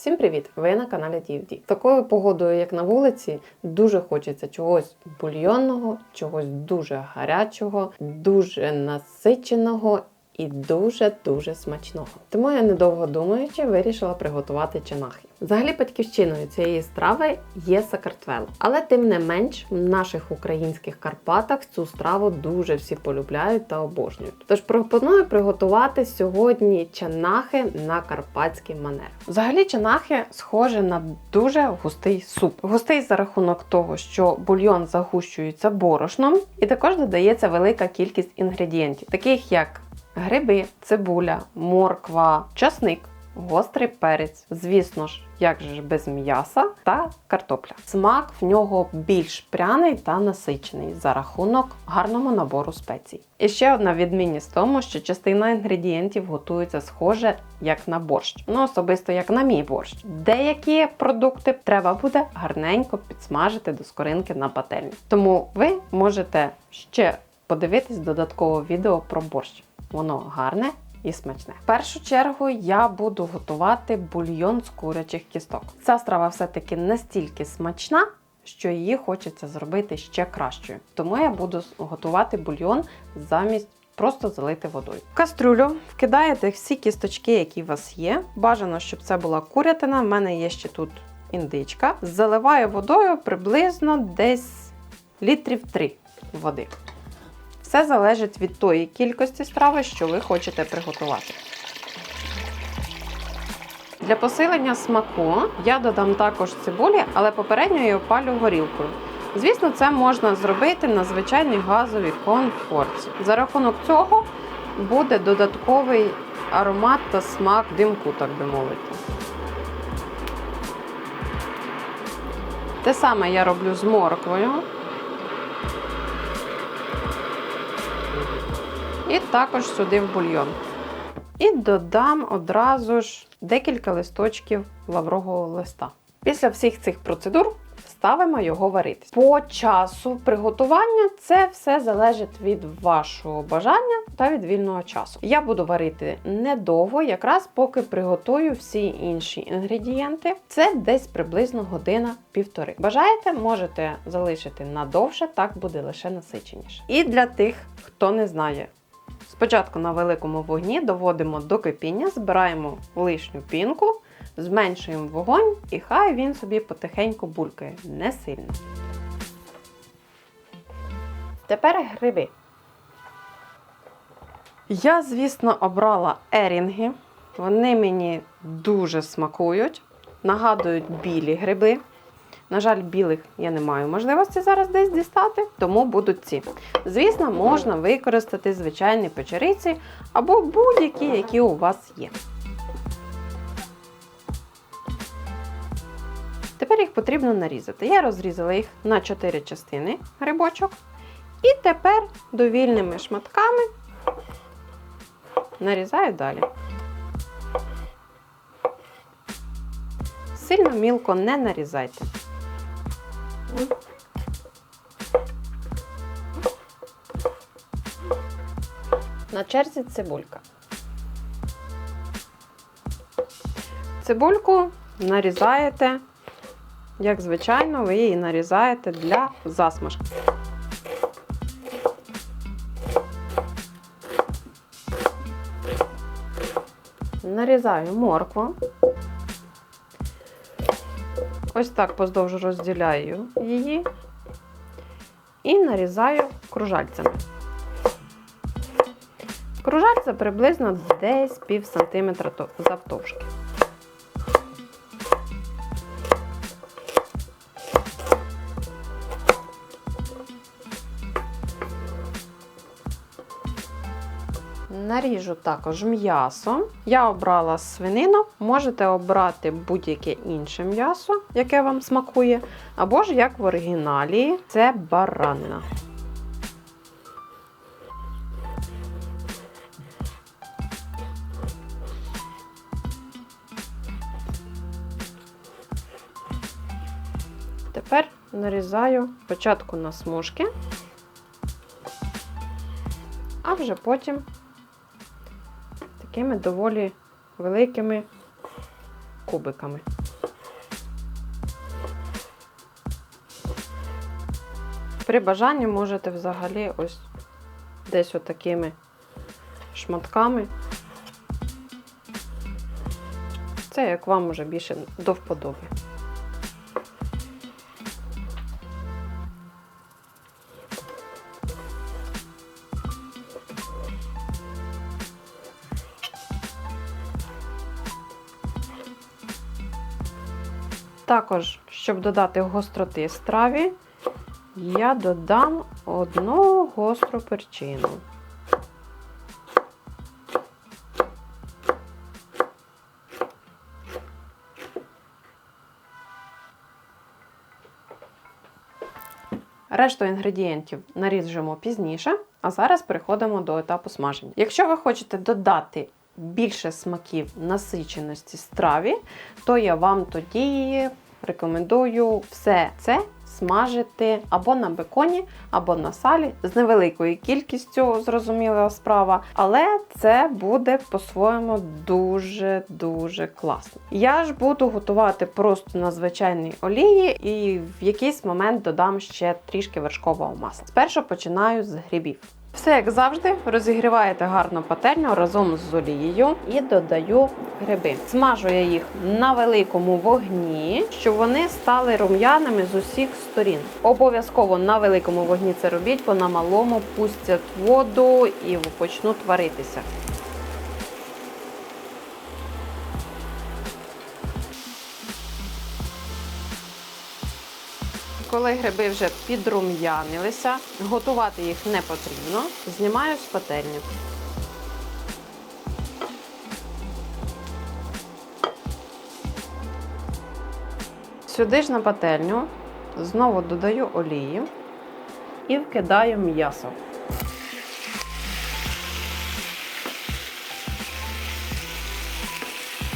Всім привіт! Ви на каналі Дівді Такою погодою, як на вулиці, дуже хочеться чогось бульйонного, чогось дуже гарячого, дуже насиченого і дуже-дуже смачного. Тому я недовго думаючи вирішила приготувати чанахи. Взагалі батьківщиною цієї страви є Сакартвело. Але тим не менш, в наших українських Карпатах цю страву дуже всі полюбляють та обожнюють. Тож пропоную приготувати сьогодні чанахи на карпатський манер. Взагалі, чанахи схожі на дуже густий суп. Густий за рахунок того, що бульйон загущується борошном, і також додається велика кількість інгредієнтів, таких як гриби, цибуля, морква, часник. Гострий перець, звісно ж, як же ж без м'яса та картопля. Смак в нього більш пряний та насичений за рахунок гарного набору спецій. І ще одна відмінність в тому, що частина інгредієнтів готується схоже як на борщ. Ну, особисто як на мій борщ. Деякі продукти треба буде гарненько підсмажити до скоринки на пательні. Тому ви можете ще подивитись додаткове відео про борщ. Воно гарне і смачне. В першу чергу я буду готувати бульйон з курячих кісток. Ця страва все-таки настільки смачна, що її хочеться зробити ще кращою. Тому я буду готувати бульйон замість. Просто залити водою. В кастрюлю вкидаєте всі кісточки, які у вас є. Бажано, щоб це була курятина. В мене є ще тут індичка. Заливаю водою приблизно десь літрів 3 води. Все залежить від тої кількості страви, що ви хочете приготувати. Для посилення смаку я додам також цибулі, але попередньо я опалю горілкою. Звісно, це можна зробити на звичайній газовій конфорці. За рахунок цього буде додатковий аромат та смак димку, так би мовити. Те саме я роблю з морквою. І також сюди в бульйон. І додам одразу ж декілька листочків лаврового листа. Після всіх цих процедур ставимо його варитись. По часу приготування це все залежить від вашого бажання та від вільного часу. Я буду варити недовго, якраз поки приготую всі інші інгредієнти. Це десь приблизно година-півтори. Бажаєте, можете залишити надовше, так буде лише насиченіше. І для тих, хто не знає. Спочатку на великому вогні доводимо до кипіння, збираємо лишню пінку, зменшуємо вогонь і хай він собі потихеньку булькає, не сильно. Тепер гриби. Я, звісно, обрала ерінги. Вони мені дуже смакують, нагадують білі гриби. На жаль, білих я не маю можливості зараз десь дістати, тому будуть ці. Звісно, можна використати звичайні печериці або будь-які, які у вас є. Тепер їх потрібно нарізати. Я розрізала їх на 4 частини грибочок. І тепер довільними шматками нарізаю далі. Сильно мілко не нарізайте. На черзі цибулька. Цибульку нарізаєте, як звичайно, ви її нарізаєте для засмажки. Нарізаю моркву. Ось так поздовж розділяю її і нарізаю кружальцями. Кружальця приблизно десь пів сантиметра завтовшки. Наріжу також м'ясо. Я обрала свинину, можете обрати будь-яке інше м'ясо, яке вам смакує, або ж як в оригіналі, це баранина. Тепер нарізаю спочатку на смужки, а вже потім такими доволі великими кубиками. При бажанні можете взагалі ось десь отакими шматками. Це як вам уже більше до вподоби. Також, щоб додати гостроти страві, я додам одну гостру перчину. Решту інгредієнтів наріжемо пізніше, а зараз переходимо до етапу смаження. Якщо ви хочете додати більше смаків насиченості страві, то я вам тоді рекомендую все це смажити або на беконі, або на салі з невеликою кількістю, зрозуміла справа, але це буде по-своєму дуже-дуже класно. Я ж буду готувати просто на звичайній олії і в якийсь момент додам ще трішки вершкового масла. Спершу починаю з грибів. Все як завжди, розігріваєте гарно пательню разом з олією і додаю гриби. Смажу я їх на великому вогні, щоб вони стали рум'яними з усіх сторін. Обов'язково на великому вогні це робіть, бо на малому пустять воду і почнуть варитися. Коли гриби вже підрум'янилися, готувати їх не потрібно. Знімаю з пательні. Сюди ж на пательню знову додаю олії і вкидаю м'ясо.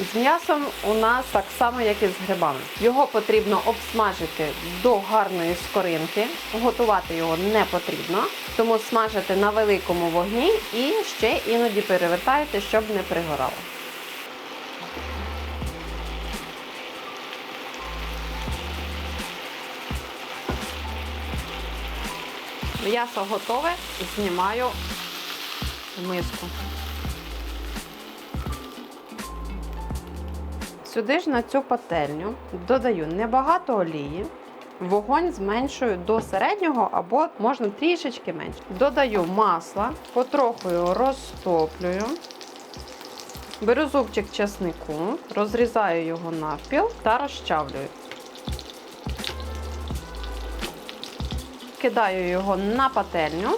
З м'ясом у нас так само, як і з грибами. Його потрібно обсмажити до гарної скоринки. Готувати його не потрібно, тому смажити на великому вогні і ще іноді перевертаєте, щоб не пригорало. М'ясо готове, знімаю миску. Сюди ж на цю пательню додаю небагато олії, вогонь зменшую до середнього або можна трішечки менше. Додаю масла, потроху розтоплюю. Беру зубчик чеснику, розрізаю його навпіл та розчавлюю. Кидаю його на пательню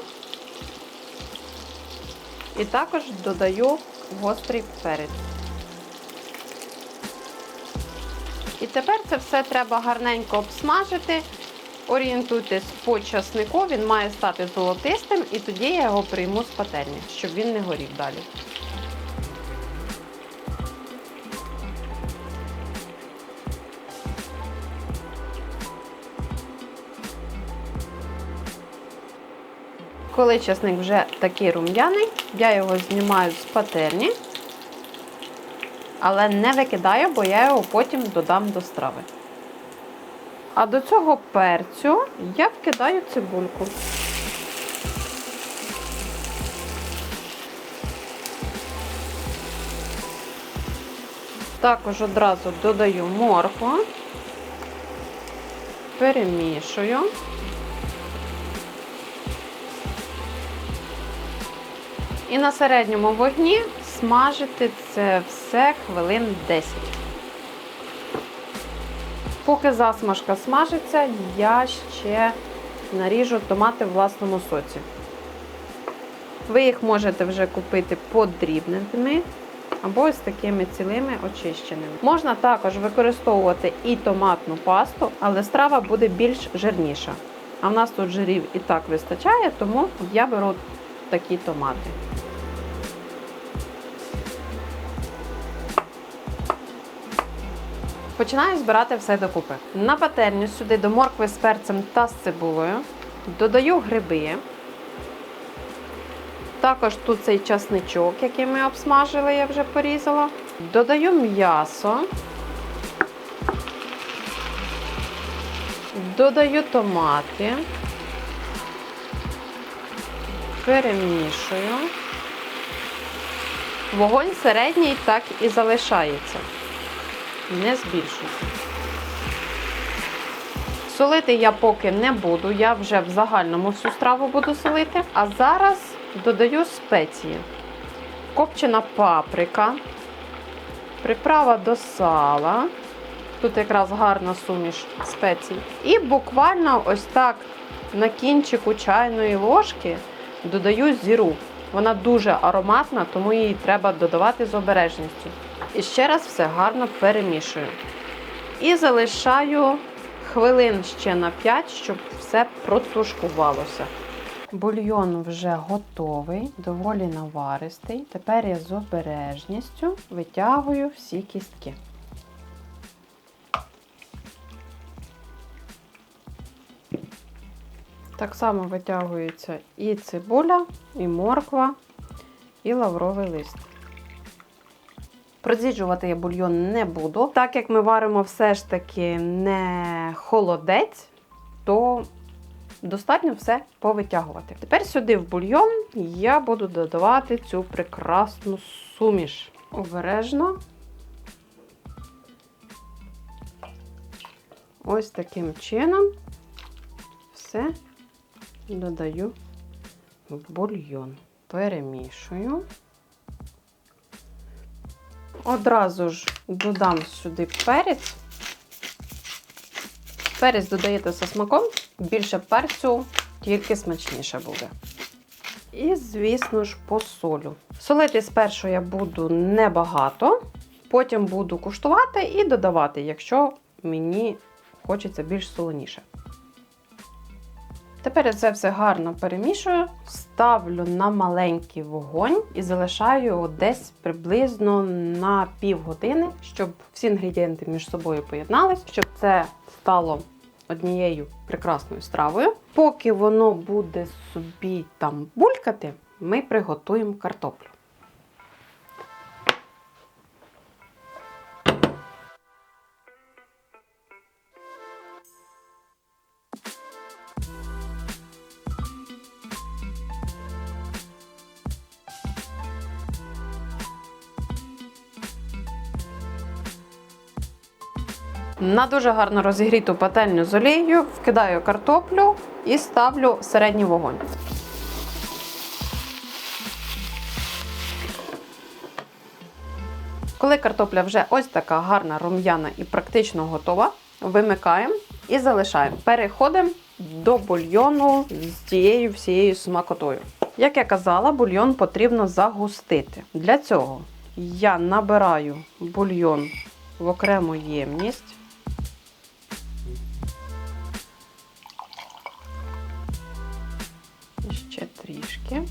і також додаю гострий перець. І тепер це все треба гарненько обсмажити. Орієнтуйтесь по часнику, він має стати золотистим, і тоді я його прийму з пательні, щоб він не горів далі. Коли часник вже такий рум'яний, я його знімаю з пательні але не викидаю, бо я його потім додам до страви. А до цього перцю я вкидаю цибульку. Також одразу додаю моркву, перемішую. І на середньому вогні смажити це все хвилин 10. Поки засмажка смажиться, я ще наріжу томати в власному соці. Ви їх можете вже купити подрібненими або ось такими цілими очищеними. Можна також використовувати і томатну пасту, але страва буде більш жирніша. А в нас тут жирів і так вистачає, тому я беру такі томати. Починаю збирати все докупи. На патерню сюди до моркви з перцем та з цибулею. Додаю гриби. Також тут цей часничок, який ми обсмажили, я вже порізала. Додаю м'ясо. Додаю томати. Перемішую. Вогонь середній так і залишається. Не збільшується. Солити я поки не буду, я вже в загальному всю страву буду солити. А зараз додаю спеції. Копчена паприка, приправа до сала. Тут якраз гарна суміш спецій. І буквально ось так на кінчику чайної ложки додаю зіру. Вона дуже ароматна, тому її треба додавати з обережністю. І ще раз все гарно перемішую. І залишаю хвилин ще на 5, щоб все протушкувалося. Бульйон вже готовий, доволі наваристий. Тепер я з обережністю витягую всі кістки. Так само витягується і цибуля, і морква, і лавровий лист. Проціджувати я бульйон не буду. Так як ми варимо все ж таки не холодець, то достатньо все повитягувати. Тепер сюди в бульйон я буду додавати цю прекрасну суміш. Обережно. Ось таким чином все додаю в бульйон. Перемішую. Одразу ж додам сюди перець. Перець додаєте за смаком, більше перцю, тільки смачніше буде. І, звісно ж, посолю. Солити спершу я буду небагато, потім буду куштувати і додавати, якщо мені хочеться більш солоніше. Тепер я це все гарно перемішую, ставлю на маленький вогонь і залишаю десь приблизно на півгодини, щоб всі інгредієнти між собою поєднались, щоб це стало однією прекрасною стравою. Поки воно буде собі там булькати, ми приготуємо картоплю. На дуже гарно розігріту пательню з олією вкидаю картоплю і ставлю середній вогонь. Коли картопля вже ось така гарна, рум'яна і практично готова, вимикаємо і залишаємо. Переходимо до бульйону з цією всією смакотою. Як я казала, бульйон потрібно загустити. Для цього я набираю бульйон в окрему ємність. Трішки.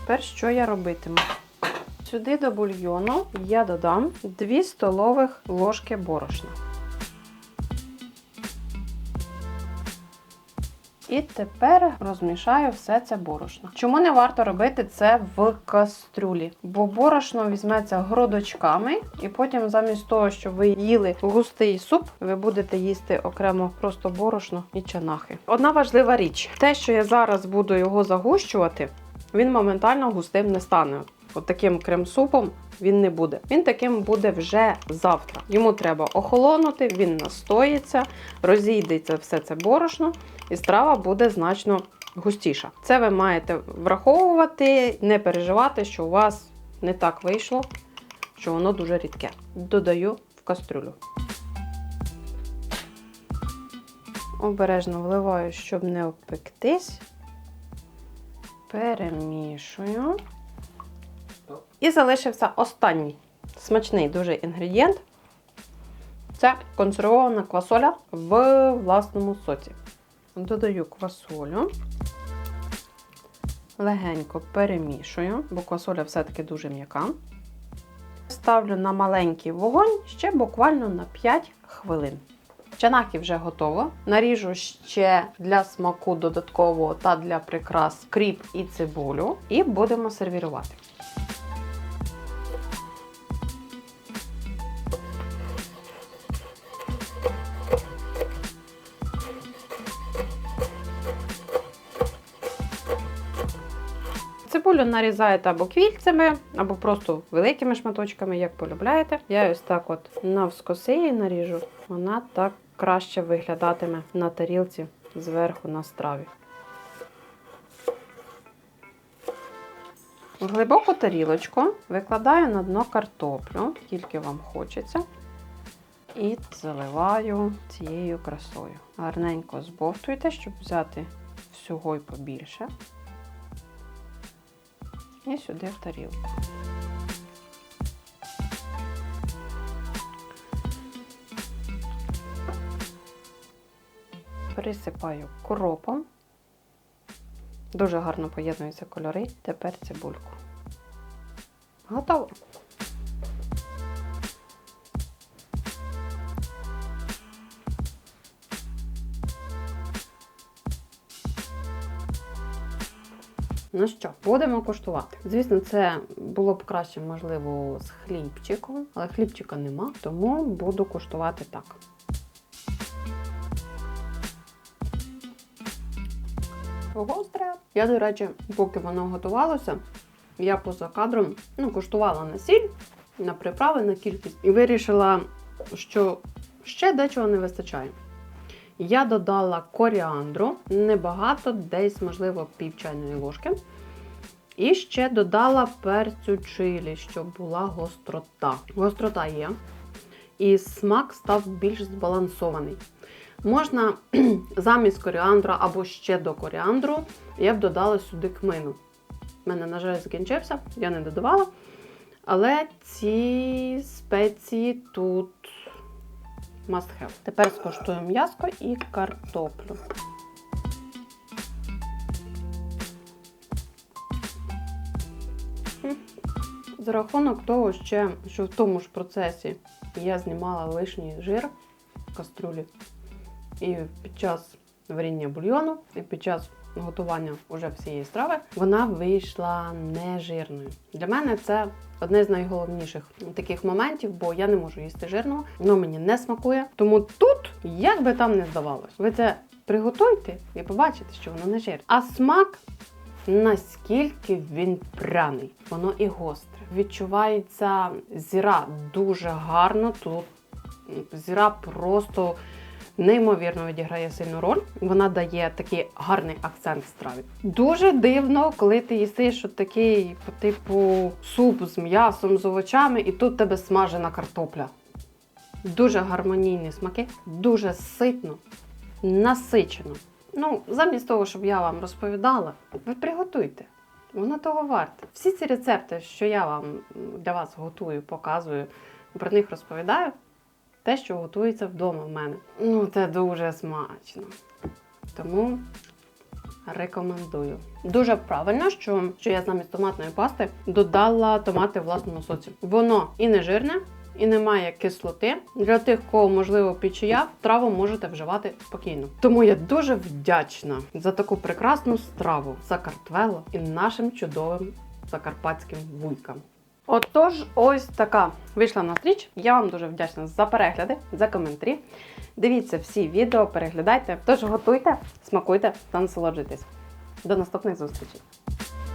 Тепер що я робитиму? Сюди до бульйону я додам 2 столових ложки борошна. І тепер розмішаю все це борошно. Чому не варто робити це в кастрюлі? Бо борошно візьметься грудочками, і потім, замість того, щоб ви їли густий суп, ви будете їсти окремо просто борошно і чанахи. Одна важлива річ: те, що я зараз буду його загущувати, він моментально густим не стане. От таким крем-супом він не буде. Він таким буде вже завтра. Йому треба охолонути, він настоїться, розійдеться все це борошно, і страва буде значно густіша. Це ви маєте враховувати, не переживати, що у вас не так вийшло, що воно дуже рідке. Додаю в кастрюлю. Обережно вливаю, щоб не обпектись. Перемішую. І залишився останній смачний дуже інгредієнт. Це консервована квасоля в власному соці. Додаю квасолю, легенько перемішую, бо квасоля все-таки дуже м'яка. Ставлю на маленький вогонь ще буквально на 5 хвилин. Чанаки вже готово. Наріжу ще для смаку додатково та для прикрас кріп і цибулю. І будемо сервірувати. Цибулю нарізаєте або квільцями, або просто великими шматочками, як полюбляєте. Я ось так от навскоси її наріжу, вона так краще виглядатиме на тарілці зверху на страві. В глибоку тарілочку викладаю на дно картоплю, скільки вам хочеться. І заливаю цією красою. Гарненько збовтуйте, щоб взяти всього й побільше. І сюди в тарілку. Присипаю кропом. Дуже гарно поєднуються кольори. Тепер цибульку. Готово. Ну що, будемо куштувати. Звісно, це було б краще, можливо, з хлібчиком, але хлібчика нема, тому буду куштувати так. Гостре. Я, до речі, поки воно готувалося, я поза кадром ну, куштувала на сіль, на приправи, на кількість і вирішила, що ще дечого не вистачає. Я додала коріандру, небагато, десь, можливо, пів чайної ложки. І ще додала перцю чилі, щоб була гострота. Гострота є. І смак став більш збалансований. Можна замість коріандру або ще до коріандру, я б додала сюди кмину. У мене, на жаль, закінчився, я не додавала. Але ці спеції тут must have. Тепер скуштую м'яско і картоплю. За рахунок того, ще, що в тому ж процесі я знімала лишній жир в каструлі. І під час варіння бульйону, і під час готування уже всієї страви, вона вийшла нежирною. Для мене це одне з найголовніших таких моментів, бо я не можу їсти жирного, воно мені не смакує. Тому тут, як би там не здавалось, ви це приготуйте і побачите, що воно не жирне. А смак наскільки він пряний, воно і гостре. Відчувається зіра дуже гарно. Тут зіра просто неймовірно відіграє сильну роль. Вона дає такий гарний акцент страві. Дуже дивно, коли ти їсиш от такий по типу суп з м'ясом, з овочами, і тут тебе смажена картопля. Дуже гармонійні смаки, дуже ситно, насичено. Ну, замість того, щоб я вам розповідала, ви приготуйте. Воно того варте. Всі ці рецепти, що я вам для вас готую, показую, про них розповідаю, те, що готується вдома в мене. Ну, це дуже смачно. Тому рекомендую. Дуже правильно, що, що я замість томатної пасти додала томати в власному соці. Воно і не жирне, і не має кислоти. Для тих, кого можливо печія, траву можете вживати спокійно. Тому я дуже вдячна за таку прекрасну страву за картвело і нашим чудовим закарпатським вуйкам. Отож, ось така вийшла на стріч. Я вам дуже вдячна за перегляди, за коментарі. Дивіться всі відео, переглядайте. Тож готуйте, смакуйте та насолоджуйтесь. До наступних зустрічей!